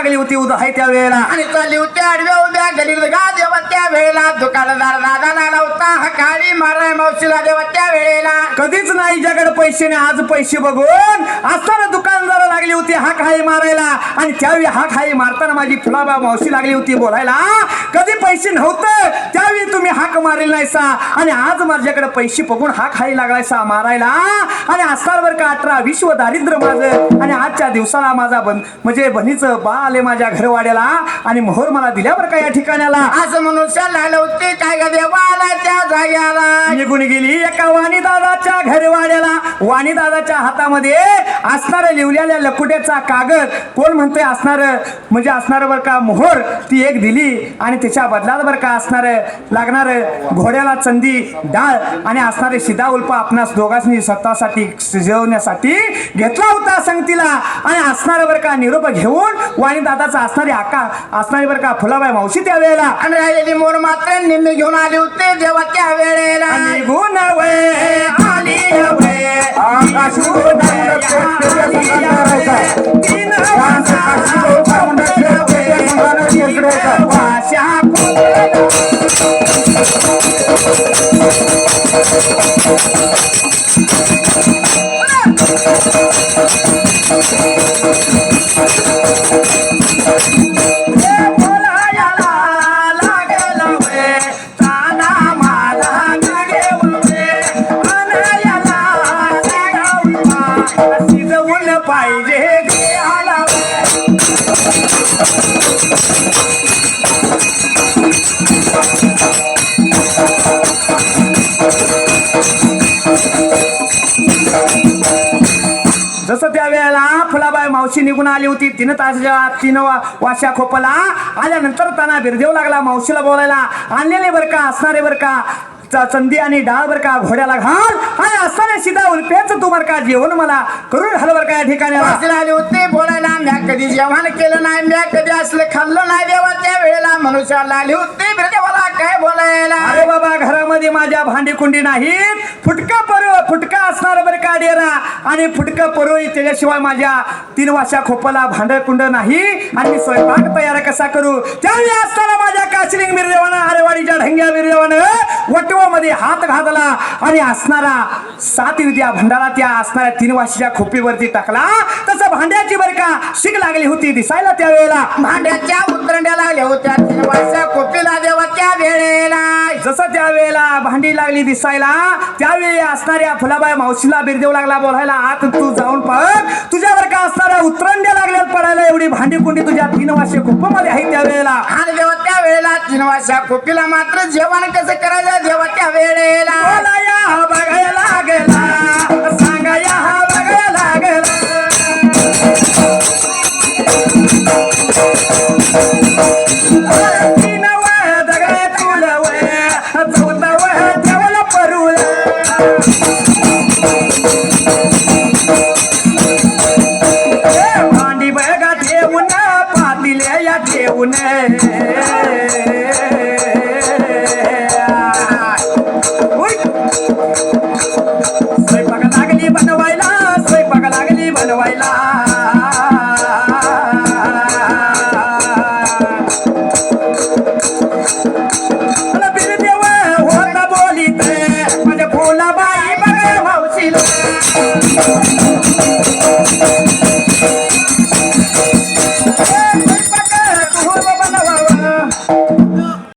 लागली होती उदाय त्या वेळेला आणि चालली होती आडव्या उद्या गली गा देवा त्या वेळेला दुकानदार दादा नाला होता हा काळी माराय मावशीला देवा त्या वेळेला कधीच नाही ज्याकडे पैसे नाही आज पैसे बघून असताना दुकानदार लागली होती हा खाई मारायला. आणि त्यावेळी हा खाई मारताना माझी फुलाबा मावशी लागली होती बोलायला. कधी पैसे नव्हतं त्यावेळी तुम्ही हाक मारेल नाहीसा आणि आज माझ्याकडे पैसे बघून हा खाई लागलायसा मारायला. आणि असणार बरं का अठरा विश्व दारिद्र्य माझं. आणि आजच्या दिवसाला माझा बन म्हणजे बहिणीचं बा आले माझ्या घरवाड्याला. आणि मोहर मला दिल्या बरं का या ठिकाणाला म्हणून लागलं होते काय गा देवा आला त्या जाग्याला. निघून गेली एका वाणी दादाच्या घरवाड्याला वाणी दादाच्या हातामध्ये असणाऱ्या लिवलेल्या लकुट्याचा कागद कोण म्हणतोय असणार? म्हणजे असणार बरं का मोहर ती एक दिली आणि त्याच्या बदलात बरं का असणार लागणार घोड्याला चंदी डाळ आणि असणारे शिदा उल्पा आपणास दोघांनी स्वतःसाठी शिजवण्यासाठी घेतला होता संगतीला. आणि असणार बरं का निरोप घेऊन वाणी दादाचा असणारी आका असणारी बरं का फुलाबाई मावशी त्या वेळेला आणि राहिलेली मोर मात्र निम्मी घेऊन आली होते देवा त्या वेळेला वाशा बोलायला जसं त्या वेळेला फुलाबाई मावशी निघून आली होती तीन तासाच्या तीन वा- वाशा खोपला आल्यानंतर त्यांना बिरदेव लागला मावशीला बोलायला. आणलेले बरं का असणारे बरं का चंदी आणि डाळ बरं का घोड्याला घाल. आणि असताना सीधा उलपेच तू बरं का जेवण मला करून घाल बरं का या ठिकाणी. आले होते बोलायला म्या कधी जेवण केलं नाही म्या कधी असलं खाल्लं नाही देवा त्या वेळेला मनुष्याला आले होते देवाला काय बोलायला? अरे बाबा घरामध्ये माझ्या भांडी कुंडी नाहीत फुटका परो फुटका असणार आणि फुटकं परोळी त्याच्याशिवाय माझ्या तीन वाशा खोपाला भांडकुंड नाही. आणि मी स्वयंपाक तयार कसा करू? त्यावेळी असताना माझ्या काशिलिंग मिरदेवानं आरेवाडीच्या ढंग्या मिरदेवानं वटवामध्ये हात घातला आणि असणारा सात विद्या भंडारा त्या असणाऱ्या तीन वाशीच्या खोपीवरती टाकला. तसं भांड्याची बरका शिक लागली होती दिसायला त्यावेळेला. भांड्याच्या उतरंड्या लागल्या होत्या. त्यावेळेला भांडी लागली दिसायला. त्यावेळी असणाऱ्या फुलाबाई मावशीला बिरदेव लागला बोलायला. आत तू जाऊन पळ. तुझ्यावर का असणाऱ्या उतरंड्या लागल्या पडायला एवढी भांडी कुंडी तुझ्या तीन वर्षे मध्ये आहे त्यावेळेला. आणि देवा त्या वेळेला तीन कोपीला मात्र जेवण कसं करायचं? देवा त्या वेळेला बघायला लागला. फिरवायला